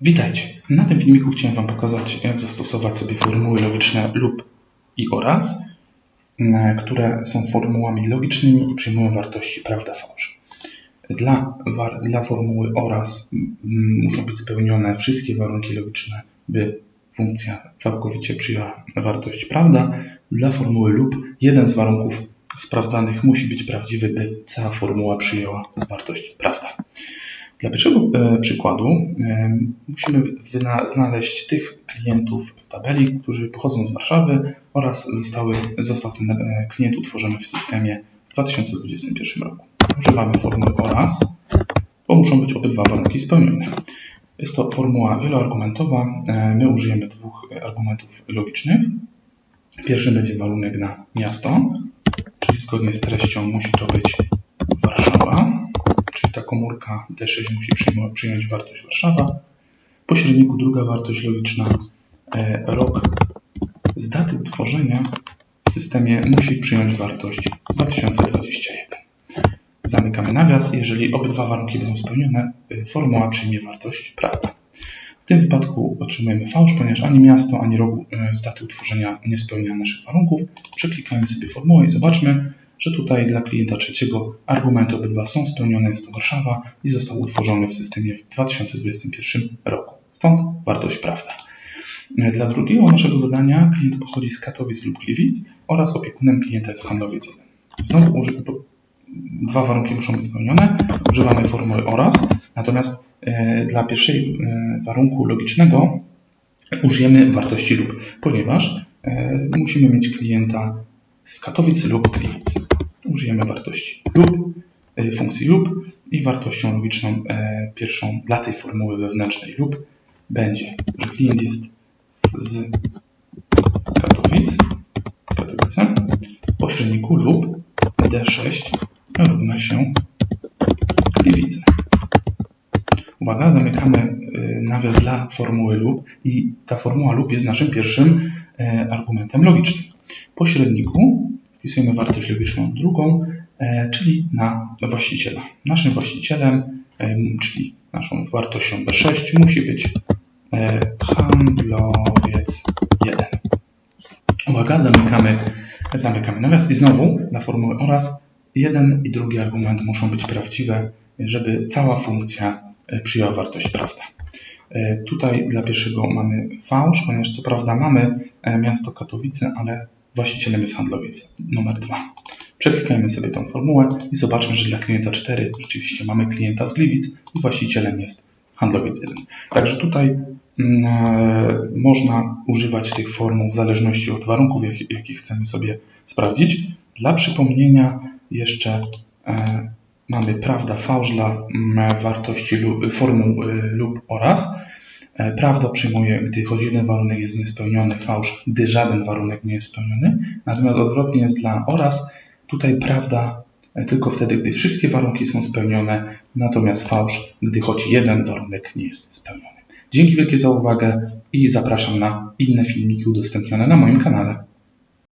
Witajcie. Na tym filmiku chciałem Wam pokazać, jak zastosować sobie formuły logiczne lub i oraz, które są formułami logicznymi i przyjmują wartości prawda, fałsz. Dla, dla formuły oraz muszą być spełnione wszystkie warunki logiczne, by funkcja całkowicie przyjęła wartość prawda. Dla formuły lub jeden z warunków sprawdzanych musi być prawdziwy, by cała formuła przyjęła wartość prawda. Dla pierwszego e, przykładu e, musimy znaleźć tych klientów w tabeli, którzy pochodzą z Warszawy oraz zostały, został ten e, klient utworzony w systemie w 2021 roku. Używamy formuły oraz, bo muszą być obydwa warunki spełnione. Jest to formuła wieloargumentowa. My użyjemy dwóch argumentów logicznych. Pierwszy będzie warunek na miasto, czyli zgodnie z treścią musi to być komórka D6 musi przyjąć wartość Warszawa. W pośredniku druga wartość logiczna e, rok z daty utworzenia w systemie musi przyjąć wartość 2021. Zamykamy nawias. Jeżeli obydwa warunki będą spełnione, e, formuła przyjmie wartość prawda. W tym wypadku otrzymujemy fałsz, ponieważ ani miasto, ani rok e, z daty utworzenia nie spełnia naszych warunków. Przeklikajmy sobie formułę i zobaczmy, że tutaj dla klienta trzeciego argumenty obydwa są spełnione, jest to Warszawa i został utworzony w systemie w 2021 roku. Stąd wartość prawda. Dla drugiego naszego zadania klient pochodzi z Katowic lub Gliwic oraz opiekunem klienta jest handlowiec 1. Znowu dwa warunki muszą być spełnione. Używamy formuły oraz, natomiast e, dla pierwszej e, warunku logicznego użyjemy wartości lub, ponieważ e, musimy mieć klienta z Katowic lub Gliwic. Użyjemy wartości lub, y, funkcji lub i wartością logiczną e, pierwszą dla tej formuły wewnętrznej lub będzie, że klient jest z, z Katowic, Katowice, w pośredniku lub D6 równa się Gliwice. Uwaga, zamykamy y, nawias dla formuły lub i ta formuła lub jest naszym pierwszym e, argumentem logicznym. W pośredniku wpisujemy wartość logiczną drugą, e, czyli na właściciela. Naszym właścicielem, e, czyli naszą wartością B6 musi być e, handlowiec 1. Uwaga, zamykamy, zamykamy nawias i znowu dla formuły oraz jeden i drugi argument muszą być prawdziwe, żeby cała funkcja przyjęła wartość prawda. E, Tutaj dla pierwszego mamy fałsz, ponieważ co prawda mamy e, miasto Katowice, ale właścicielem jest handlowiec numer 2. Przeklikajmy sobie tą formułę i zobaczmy, że dla klienta 4 rzeczywiście mamy klienta z Gliwic i właścicielem jest handlowiec 1. Także tutaj mm, e, można używać tych formuł w zależności od warunków, jakie, chcemy sobie sprawdzić. Dla przypomnienia jeszcze mamy prawda, fałsz dla mm, wartości lub, formuł y, lub oraz. E, Prawda przyjmuje, gdy choć jeden warunek jest niespełniony, fałsz, gdy żaden warunek nie jest spełniony. Natomiast odwrotnie jest dla oraz. Tutaj prawda e, tylko wtedy, gdy wszystkie warunki są spełnione, natomiast fałsz, gdy choć jeden warunek nie jest spełniony. Dzięki wielkie za uwagę i zapraszam na inne filmiki udostępnione na moim kanale.